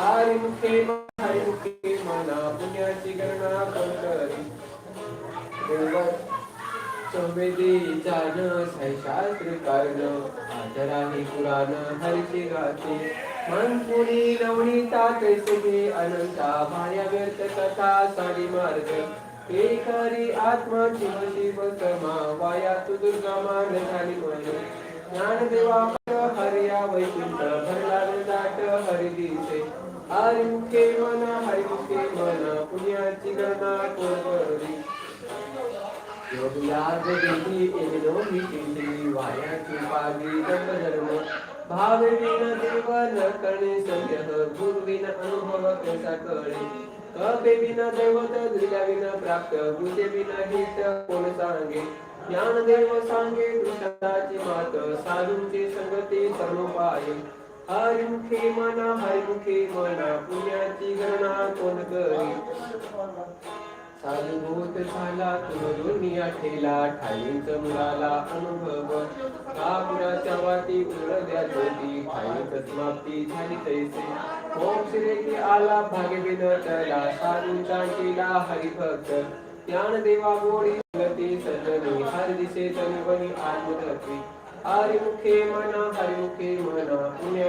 हरी मुखे हरी मुखे मना पुण्याची गणना करी संवेदी जान कारण पुराण गाते मन पुरी लवणी अनंता माया व्यर्थ कथा साडी मार्ग. एकारी आत्मा शिव शिव समा वाया तु दुर्गा मान झाली मन ज्ञानदेवा हरिया वैकुंठ भरला दाट हरि दिसे हरिमुखे मन हरिमुखे मन पुण्याची गणना कोण करी योगयाग देही एनो ही वायाची पागी दंड धर्म भाव विन देव न करणे संग्रह गुरु अनुभव कसा कळे. कपे विन दैवत विन प्राप्त गुजे विन हित कोण सांगे? ज्ञानदेव सांगे कृष्णाची मात साधूंची संगती सर्वोपाय. हरिमुखे मना हरिमुखे मना पुण्याची गणना कोण करी? साधुभूत झाला तुम दुनिया ठेला ठाईंच मुलाला अनुभव. कापुराच्या वाटी उरल्या ज्योती ठाईंच समाप्ती झाली तैसे. मोक्ष रेती आला भाग्य विनतला साधूंचा केला हरिभक्त. ज्ञान देवा गोडी गती सजनी हर दिशे तनुवनी आत्मतत्वी हरिमुखे मना हरिमुखे मना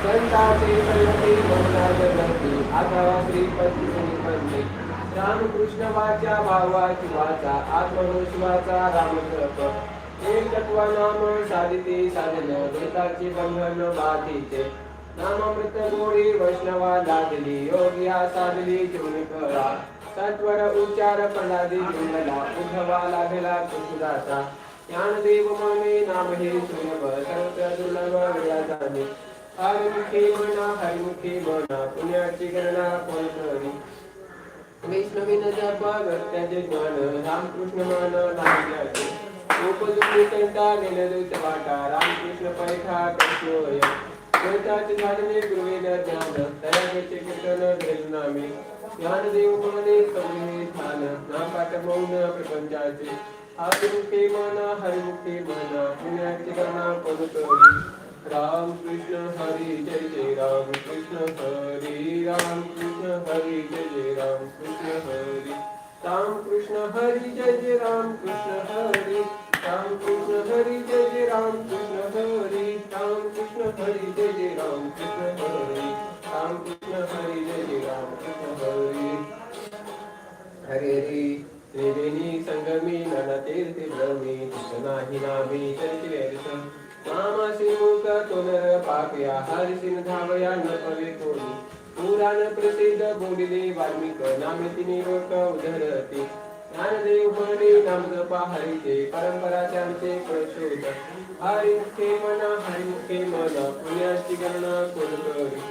संताचे संगती बहुना जगती आगावा श्रीपती श्रीपती रामकृष्ण वाचा भावाची वाचा आत्मविश्वाचा रामकृप एक तत्व नाम साधिते साधन वेताचे बंधन बाधीचे नामामृत गोडी वैष्णवा लादली योग्या साधली जीवन कळा सत्वर उच्चार प्रलादी जिंगला उद्धवा लागला कुसुदाचा ज्ञानदेव मने नाम हे सुलभ संत दुर्लभ वेळा जाणे हरिमुखे म्हणा हरिमुखे म्हणा पुण्याची गणना कोण करी वैष्णवीन जप भक्त्याचे ज्ञान रामकृष्ण मान लागल्याचे गोपदुखी कंटा नेलदूत वाटा रामकृष्ण पैठा कृष्णोय गुरुवेद ज्ञान तयाचे कीर्तन ज्ञानदेव स्थान नापाट मौन प्रपंचाचे म्हणा म्हणा पुण्याची गणना कोण करी? राम कृष्ण हरी जय जय राम कृष्ण हरी राम कृष्ण हरी जय जय राम कृष्ण हरी। राम कृष्ण हरी जय जय राम कृष्ण हरी राम कृष्ण हरी जय जय राम कृष्ण हरी राम कृष्ण हरी जय जय राम कृष्ण हरी राम कृष्ण हरी जय जय राम कृष्ण हरी। हरे हरी त्रिवेणी संगमी नन तीर्थ ब्रह्मी नाही नामी चरित्र व्यर्थ मामासी मुख तोनर पापया हरिसिन धावया न पवे कोणी पुराण प्रसिद्ध बोलिले वाल्मिक नामे तिने लोक उधरते ज्ञानदेव म्हणे नाम जपा हरिचे परंपरा त्यांचे प्रशोध हरी मुखे मना हरी मुखे मना पुण्याची गणना कोण करी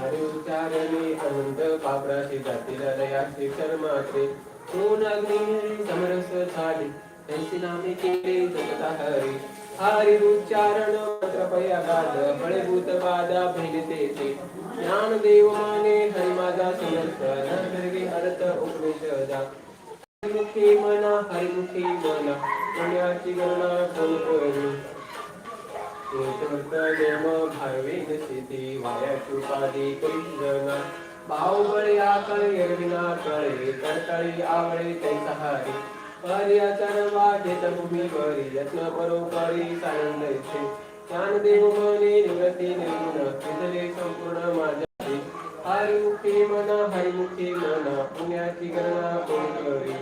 हरी उच्चारणे अनंत पापराशी जातील लयाशी कर्माचे कोण अग्नी समरस झाली त्यांची नामे केले जगता हरी हरी उच्चारण मंत्रपया गाद बाधा भिडते ते ज्ञान देव माने हरी माझा समर्थ नंतरगे अर्थ उपनिषदा हरिमुखी मना हरिमुखी मना पुण्याची गणना कोण करू नियम भावेन स्थिती कृपादी उपाधी भाव बाहुबळी आकळे विना कळे कडकळी आवळे त्यांचा हारी पर्याचरण वाटेत भूमीवरी यत्न परोपरी सानंद इथे ज्ञान देव मने निवृत्ती निर्गुण विजले संपूर्ण माझ्या हरिमुखी मन हरिमुखी मन पुण्याची गणना कोण करी.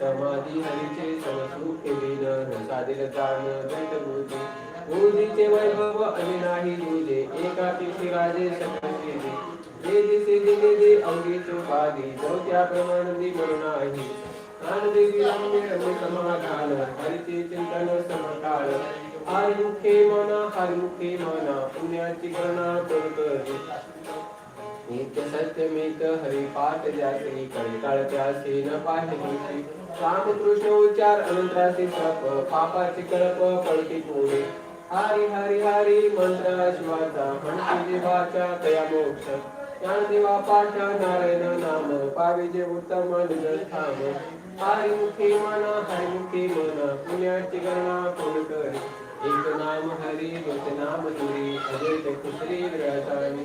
समाधी हरीचे समसुख विन साधील जाण द्वैत बुद्धी बुद्धीचे वैभव आणि नाही दुजे एका पिशी राजे सकल केले जे दिसे दिले दे अंगी चोपादी जो त्याप्रमाणे म्हणून आहे. ज्ञानदेवी रम्य रम्य समाधान हरीचे चिंतन समकाळ. हरिमुखे मना हरिमुखे मना पुण्याची गणना कोण करी. नित्य सत्यमित हरिपाठ ज्यासी कंटाळ त्यासी न पाहिजे रामकृष्ण उच्चार अनंतरासी सप पापाची कळप पडती पुढे. हरी हरी हरी मंत्र शिवाचा म्हणते देवाच्या तया मोक्ष. ज्ञानदेवा पाठ नारायण नाम पाविजे उत्तम निजस्थान हरी मुखे म्हणा हरी पुण्याची गणना कोण करे? एक नाम हरी दोन नाम तुरी अद्वैत कुसरी विराजाने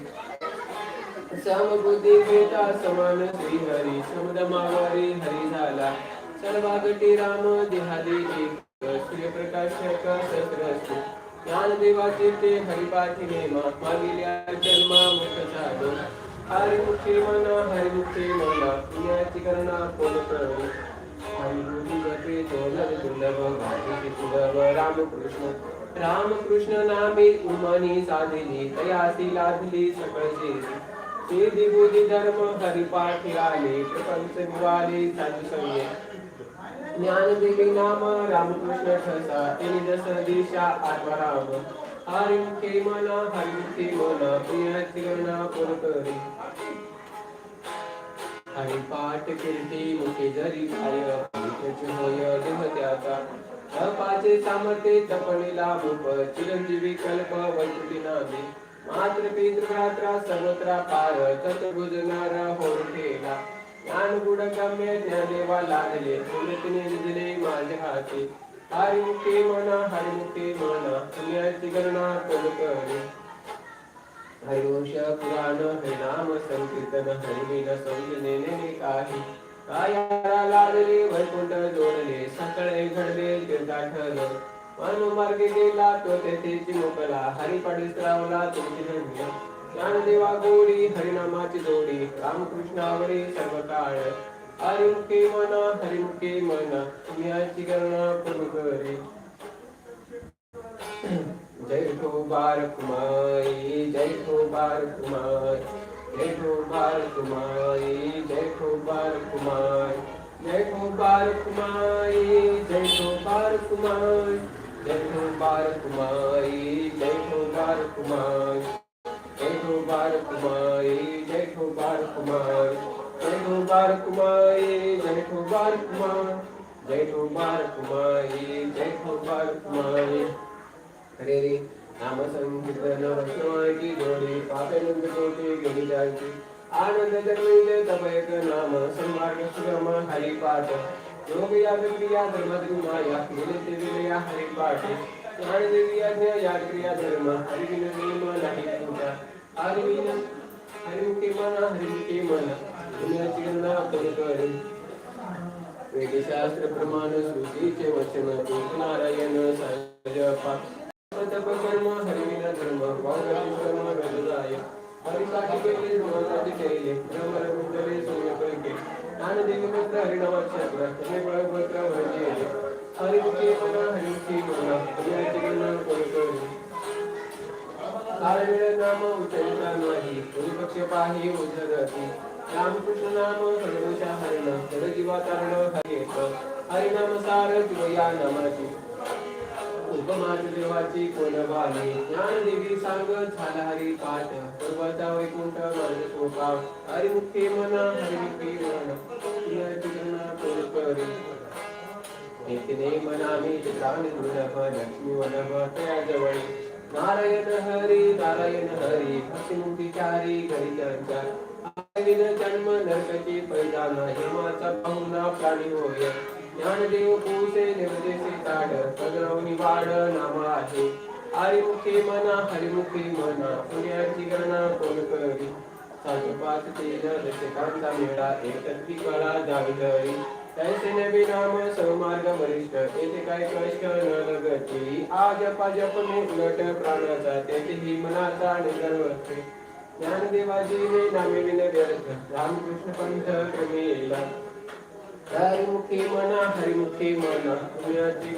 समबुद्धी घेता समान श्री हरी समदमावारी हरी झाला. सर्वागटी राम देहादे एक सूर्यप्रकाश का शस्त्र असतो ज्ञान देवाचे ते हरिपाठी नेमा मागिल्या जन्मा मुख झालो. हरी मुखे म्हणा हरी मुखे पुण्याची गणना कोण करे? रामकृष्ण रामकृष्ण नामे उमानी साधिली तयासी लादली सकळचे सिद्धी बुद्धी धर्म हरिपाठ आले प्रपंच निवाले साधू संगे ज्ञान देवी नाम रामकृष्ण ठसा तिने जस दिशा आत्माराम हरिमुखे मना हरिमुखे मना प्रिय तिरणा पुरकरी आणि पाठ कीर्ती मुखे जरी काय पवित्रच होय देह त्याचा अपाचे सामर्थ्य तपणे लाभ चिरंजीवी कल्प वैकुटी नामे. मात्र पितृ सर्वत्र पार चतुर्भुज नार होऊन ज्ञान गुड गम्य ज्ञानेवा लागले पुण्यतिने निजले माझ्या हाती. हरिमुखे मना हरिमुखे मना पुण्याची गणना कोण करे. हरिवंश पुराण हरिनाम संकीर्तन हरिमीन समजणे नेणे काही। कायाला लादले वैकुंठ जोडले सकळे घडले तीर्था तीर्थाठल मार्गे गेला तो तेथे चिमुकला हरिपाडी श्रावला तुमची धन्य। ज्ञानदेवा गोडी हरिनामाची जोडी रामकृष्णावरी सर्व काळ हरिमुखे मना हरिमुखे मना पुण्याची गणना करू करे। जय हो ठोबार कुमाई जय हो ठोबार कुमार जय हो ठोबार कुमाई जय हो ठोबार कुमार जय हो ठोबार कुमाई जय हो ठोबार कुमार जय हो ठोबार कुमाई जय हो ठोबार कुमार जय हो ठोबार कुमाई जय हो ठोबार कुमार जय हो ठोबार कुमाई जय हो ठोबार कुमार जय हो ठोबार कुमाई जय हो ठोबार कुमाई हरे रे नाम संकीर्तन वैष्णवाची जोडी पापेनंद कोटी गेली जायची आनंद जन्मिले तपयक नाम संभाग सुगम हरिपाठ योग या क्रिया धर्म माया गेले ते विलया हरिपाठ ज्ञान देवी आज्ञा या क्रिया धर्म हरिविन नियम नाही पूजा हरिविन हरिमुखी मना हरिमुखी मना पुण्याची गणना आपण करू वेदशास्त्र प्रमाण श्रुतीचे वचन नारायण सहज तप कर्म हरिविना धर्म वांगाची कर्म रजदाय हरिसाठी केले गुणासाठी केले भ्रम रघुटले सूर्य पळके आणि देवीपुत्र हरिनामाचे आपला हे बळभद्र हरिचे मना हरिचे गुणा हरिचे गुणा कोणी कळले नाम उचलता नाही हरिपक्ष पाही उजगती रामकृष्ण नाम सर्वशा हरिण सर्व जीवातारण हरि हरिनाम सार शिवया नामाची उपमाच देवाची कोण बाणी ज्ञान देवी सांग झाला हरी पाठ. पर्वता वैकुंठ मान कोका हरी मुखे मना हरी मुखे मन मनामी चित्रान गुणभ लक्ष्मी वनभ तया नारायण हरी नारायण हरी. भक्तिमुखी चारी घरी जन्म नरकची पैदा नाही. माता पाहुणा प्राणी होय. ज्ञानदेव पूसे निर्देशी ताड सगरवणी वाड नाम आहे हरिमुखी मना हरिमुखी मना पुण्याची गणा कोण करी? सात पाच तेल दशकांचा मेळा एकत्रित कळा जावी तैसे नवी नाम सौमार्ग वरिष्ठ येथे काय कष्ट न लगती आज पाजप जपने उलट प्राणाचा तेथे ही मनाचा निगर्वते ज्ञानदेवाजी हे नामे विन व्यर्थ रामकृष्ण पंथ कमी क्रमेला मुखे मना हरिमुखी मना पुण्याची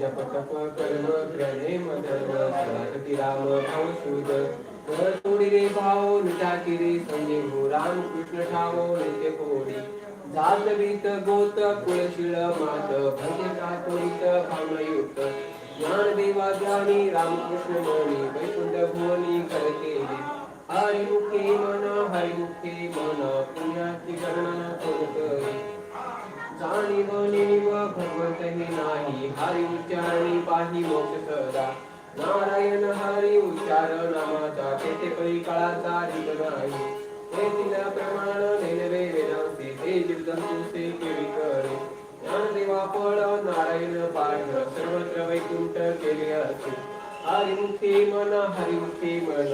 जप तप कर्म क्रणे मदन सरस्वती राम भाव रे भाव निटाकी रे संजय हो. राम कृष्ण ठाव नित्य कोडी. जात गोत कुळशिळ मात भजे का कोणीत भावयुक्त देवा ज्ञानी रामकृष्ण मणी वैकुंठ भुवनी करकेली हरिमुखी मन हरिमुखी मन पुण्याची गणना कोण करी जाणीव निव भगवंत हे नाही। हरी उच्चारणी पाही मोक्ष सदा। नारायण हरि उच्चार नामाचा। तेथे परी काळाचा रित नाही। ते तिला प्रमाण नेनवे वेदांती ते जीवजंतूचे केळी करे। सापड नारायण पाठ सर्वत्र वैकुंठ केले असे हरिमुखी मन हरिमुखी मन.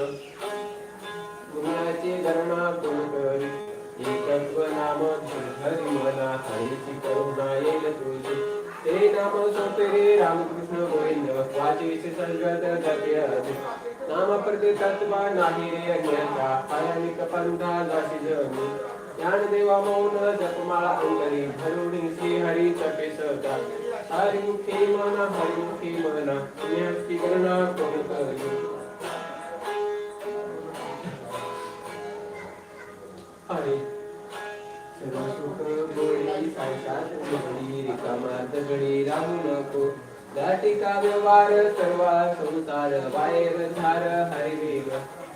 गुणाचे गरणा कोण करी? एकत्व नाम हरि मना हरीची करुणा येईल तुझे. ते नाम सोपे रे रामकृष्ण गोविंद वाचे विशेष सर्गत जाते नाम प्रति तत्वा नाही रे अज्ञाता पायानिक पंथा जाशी जमी ज्ञानदेवा मौन जपमाळा अंगरी भरुडी श्री हरी चपे सहता हरी ते मना हरी ते मना ज्ञानची गणना करू करी हरे सर्वसुख गोडी सायसात गोडी रिकामा दगडी राहू नको दाटिका व्यवहार सर्वा संसार बाहेर धार हरिदेव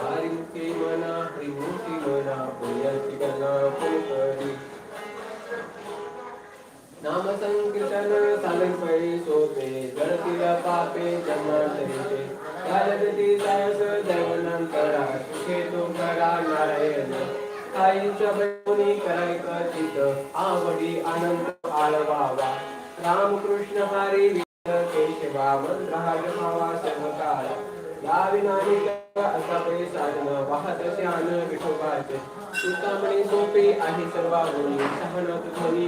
हरिती म्हणा हरिमूर्ती म्हणा पुण्याची गणा पोकरी नामसंकीर्तन चालन पै सोपे गळतीला पापे जन्मांतरीचे। चालती जायस दैवनाम सुखे तो करा नारायण। आईच्या बहिणी करायचं चित आवडी आनंद आळवावा। रामकृष्ण हरी केशवा मंत्र हर भावा सर्वकाळ या विनाने असा साधन वाहत शान विठोबाचे सुतामणी सोपी आहे सर्वा गुणी ध्वनी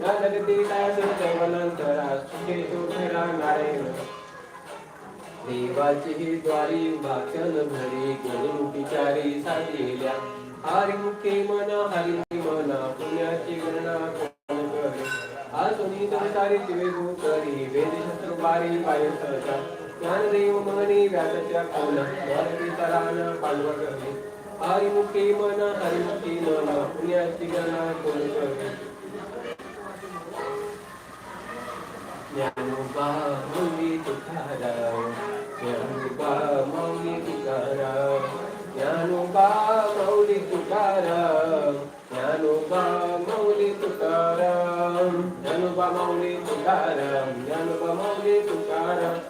न जगती दास दैवनंतरा सुखे नारायण देवाची ही द्वारी वाचन भरी कोणी चारी साधलेल्या हरिमुखी मन हरिमुखी मना पुण्याची गणना कोण करे आसुनी संसारी दिवे करी वेद शत्रु बारी पाय सहजा ज्ञानदेव मनी व्यासाच्या कोण पुण्याची कोण ज्ञानोबा मौली तुकाराम ज्ञानोबा मौली तुकाराम ज्ञानोबा मौली तुकाराम ज्ञानोबा मौली तुकाराम ज्ञानोबा मौली तुकाराम ज्ञानोबा मौली तुकाराम।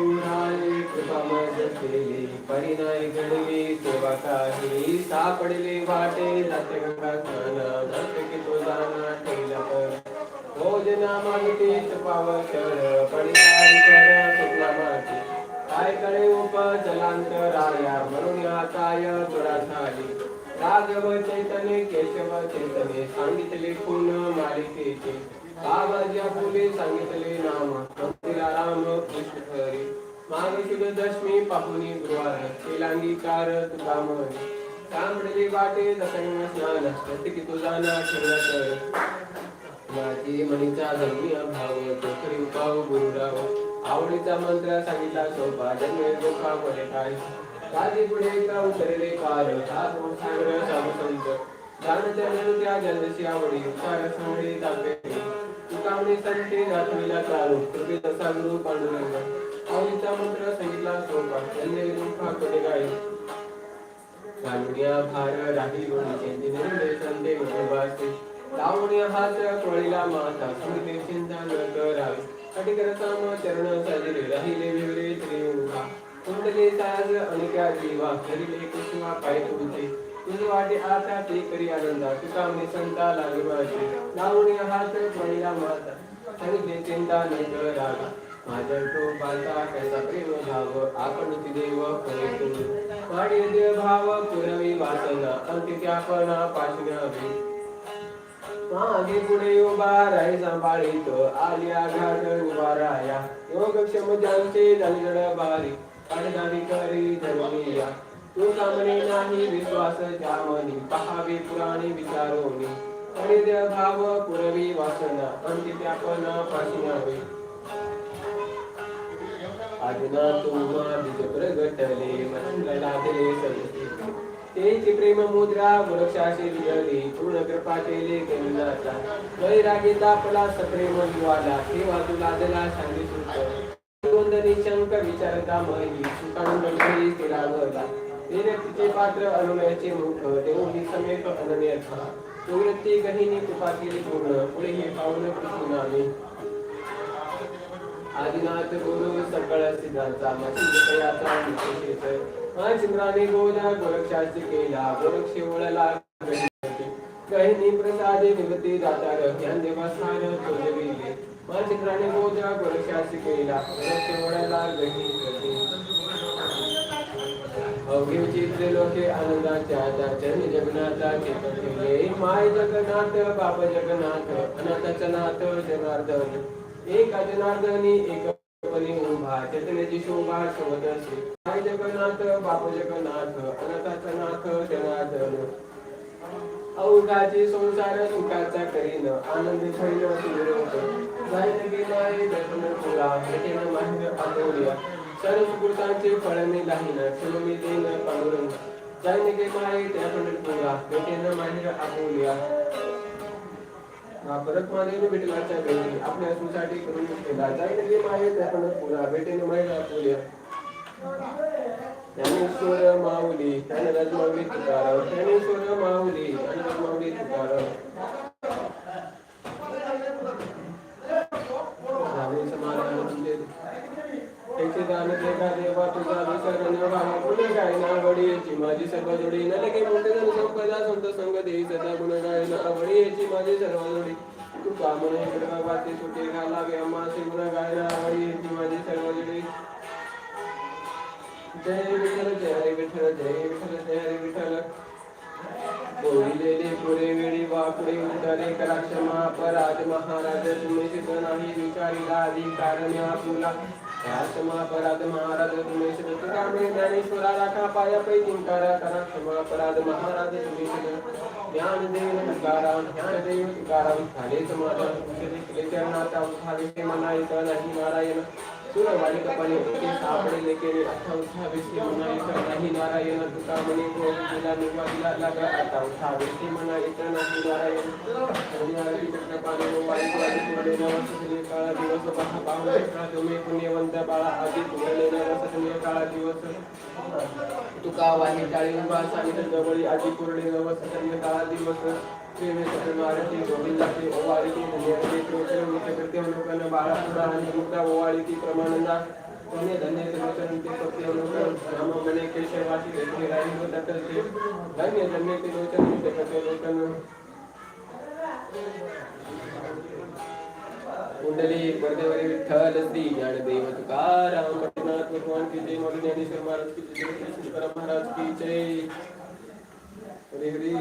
परिणय घडली तेव्हा काही सापडले वाटे जाते गंगा स्नान जाते की तो जाना ठेला कर भोजना मागिते पावचर परिणाय कर सुपना माती. काय करे उप जलांतराया म्हणून आताय तुरा झाली. राघव चैतने केशव चैतने सांगितले पुन मालिकेचे. बाबाजी फुले सांगितले नाम राम कृष्ण हरी महाविशुद्ध दशमी पाहुणी गुरुवार शिलांगीकार तुका म्हणे तांबडले वाटे दसंग स्नान प्रत्येकी तुझा ना ठेवला माझी मनीचा धर्मी भाव तोकरी उपाव गुरुराव. आवडीचा मंत्र सांगितला सोपा जन्मे दुःखा पडे काय काळजी पुढे का उतरले कार साधू सागर साधू संत. जाणत्या त्या जलदशी आवडी उच्चार समडी तापे तुकामणी संते नाथवीला चालू कृपी तसा गुरु पांडुरंग. आवडीचा मंत्र सांगितला सोपा जन्मे दुःखा पडे काय भार राही लोणीचे दिनले संते उपवासी लावण्य हात कोळीला माता स्मृती चिंता न करावी कटिकर साम चरण साजरे राहिले विवरे त्रियुगा कुंडले साज अनिका जीवा करिले कुसुमा पाय तुमचे तुझ वाटे आता ते करी आनंदा तुका मी संता लागे माझे लावण्य हात कोळीला माता सांगितले चिंता न करावी माझ्या बालता कैसा प्रेम भाव आपण ती देव देव भाव पुरवी वासना अंतित्यापणा पाशणावी मागे पुढे उभा राही सांभाळीत योग क्षम ज्यांचे बारी करी तू नाही विश्वास पहावे पुराणे विचारोनी। भाव पुरवी आजना तुम्हा बीज प्रगटले मंडला दिले सदसे तेची प्रेम मुद्रा वृक्षाशी विजळली पूर्ण कृपा केले करुणाचा वैरागी दापला सप्रेम युवाला ठेवा तुला दला सांगी सुत गोंधनी शंक विचारता मही सुकांडली तिला गला ते व्यक्तीचे पात्र अनुनयाचे मुख देऊनी समेत अनन्यथा निवृत्ती गहिनी कृपा केली पूर्ण पुढे हे पाऊल कृष्णाने आदिनाथ गुरु सकळ सिद्धांचा मसिंधयाचा विशेष चिंद्राने गोदा गोरक्षाची केला गोरक्ष ओळला गहिनी प्रसादे निवृत्ती दाता ज्ञान देवस्थान तोजविले चिंद्राने गोदा गोरक्षाची केला गोरक्ष ओळला अवघे चित्र लोके आनंदाच्या चरणी जगन्नाथा चेतन ठेवले माय जगन्नाथ बाप जगन्नाथ अनाथाचा नाथ जनार्दन. एक जनार्दनी एक परी उभा चैतन्याची शोभा शोभत असे माय जगन्नाथ बाप जगन्नाथ अनाथाचा नाथ जनार्दन। अवघाचे संसार सुखाचा करीन आनंद भैल सुरत। जाईन गेलाय दर्शन तुला भेटेन माहिर आठवल्या सर्व सुकृतांचे फळणे लाहीन क्षममी देन पांडुरंग। जाईन गे माय त्या पंढरपुरा भेटेन माहिर आठवल्या परत मानेने विठ्ठलाच्या घरी आपल्या असूसाठी करून केला जाईन गे माय त्या पंढरपुरा भेटेन माहिर आठवल्या ज्ञानेश्वर माऊली त्याने रजमावली तुकाराव ज्ञानेश्वर माऊली त्याने रजमावली तुकाराव समाधान म्हणजे त्यांचे दान देवा देवा तुझा विसर्ग न भावा पुणे गाय ना आवडीची माझी सर्व जोडी. न लगे मोठे जण संपदा संत संग देई सदा गुण गाय न आवडीची माझी सर्व जोडी. तू कामने वाचे सुटे घालावे अम्माचे गुण गाय ना आवडीची माझी सर्व जोडी. जय विठ्ठल जय हरी विठ्ठल जय विठ्ठल जय हरी विठ्ठल बोलिलेले पुरे वेळी वापुडे उतरे करा क्षमा अपराध महाराज तुम्ही सिद्ध नाही विचारीला अधिकार तुला. क्षमा अपराध महाराज तुम्ही सिद्ध ज्ञानेश्वरा राखा पाया पै किंकारा करा. क्षमा अपराध महाराज तुम्ही सिद्ध ज्ञान देव तुकारा ज्ञान देव तुकारा झाले समाधान तुझे चरणाचा उठावे मना नाही नारायण सुरवाणी कपाने होते सापडले केले अठ्ठा उठावे श्री मना येत नाही नारायण तुका म्हणे तो तिला निवादिला लागा आता उठावे श्री मना येत नाही नारायण हरिहरी चक्रपाणे वाई वाई पुरले नवस श्री काळा दिवस पहा पाहू शकता तुम्ही पुण्यवंत बाळा आधी पुरले नवस तुम्ही काळा दिवस तुका वाणी टाळी उभा सांगितलं जवळी आधी पुरले नवस तुम्ही काळा दिवस प्रेमे सतनारती गोविंदाची ओवाळी धन्यते कृष्ण मुख्य कृत्य आणि मुक्ता धन्य त्रिलोचन ते अवलोकन राम मने केशवासी राही धन्य धन्य त्रिलोचन ते अवलोकन कुंडली विठ्ठल श्री ज्ञानदेव तुकाराम पटनाथ भगवान की जय मौली ज्ञानेश्वर महाराज की जय श्री महाराज की जय. हरी हरी.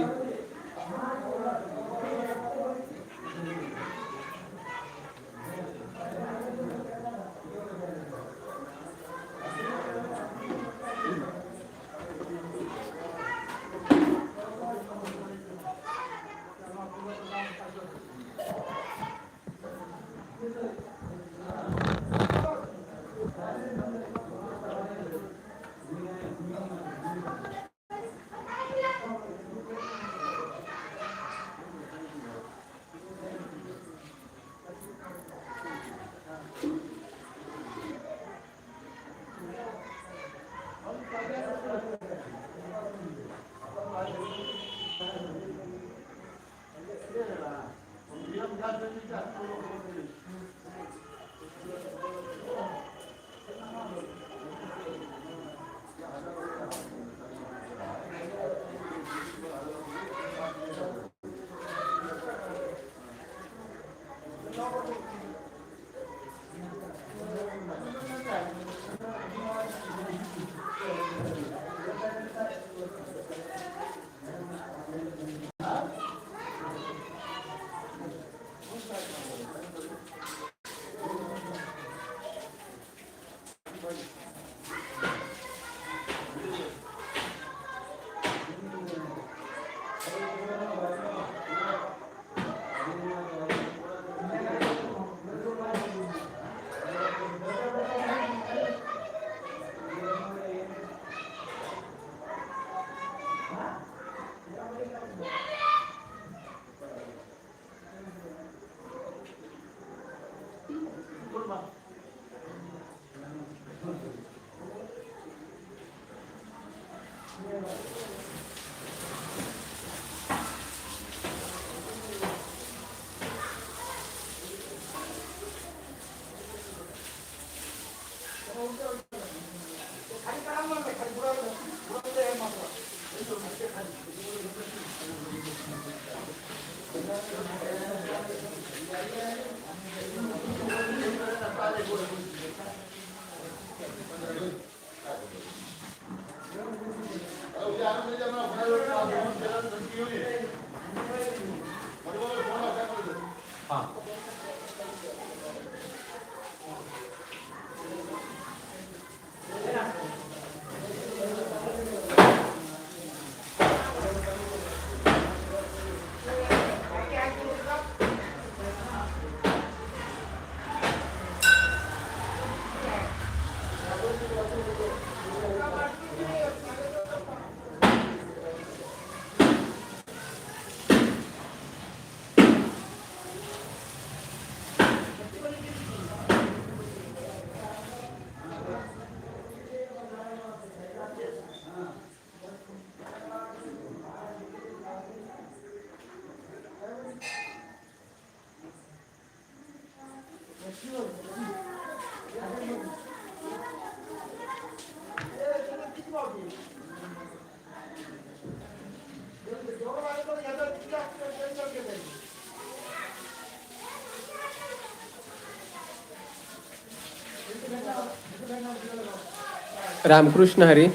रामकृष्ण हरी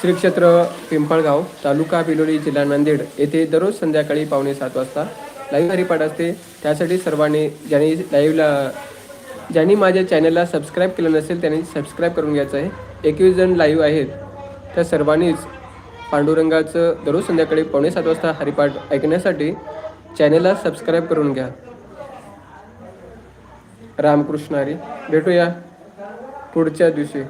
श्री क्षेत्र पिंपळगाव तालुका बिलोली जिल्हा नांदेड येथे दररोज संध्याकाळी पावणे सात वाजता लाईव्ह हरिपाठ असते. त्यासाठी सर्वांनी ज्यांनी लाईव्हला ज्यांनी माझ्या चॅनलला सबस्क्राईब केलं नसेल त्यांनी सबस्क्राईब करून घ्यायचं आहे. एकवीस जण लाईव्ह आहेत त्या सर्वांनीच पांडुरंगाचं दररोज संध्याकाळी पावणे सात वाजता हरिपाठ ऐकण्यासाठी चॅनलला सबस्क्राईब करून घ्या. रामकृष्ण हरी. भेटूया पुढच्या दिवशी.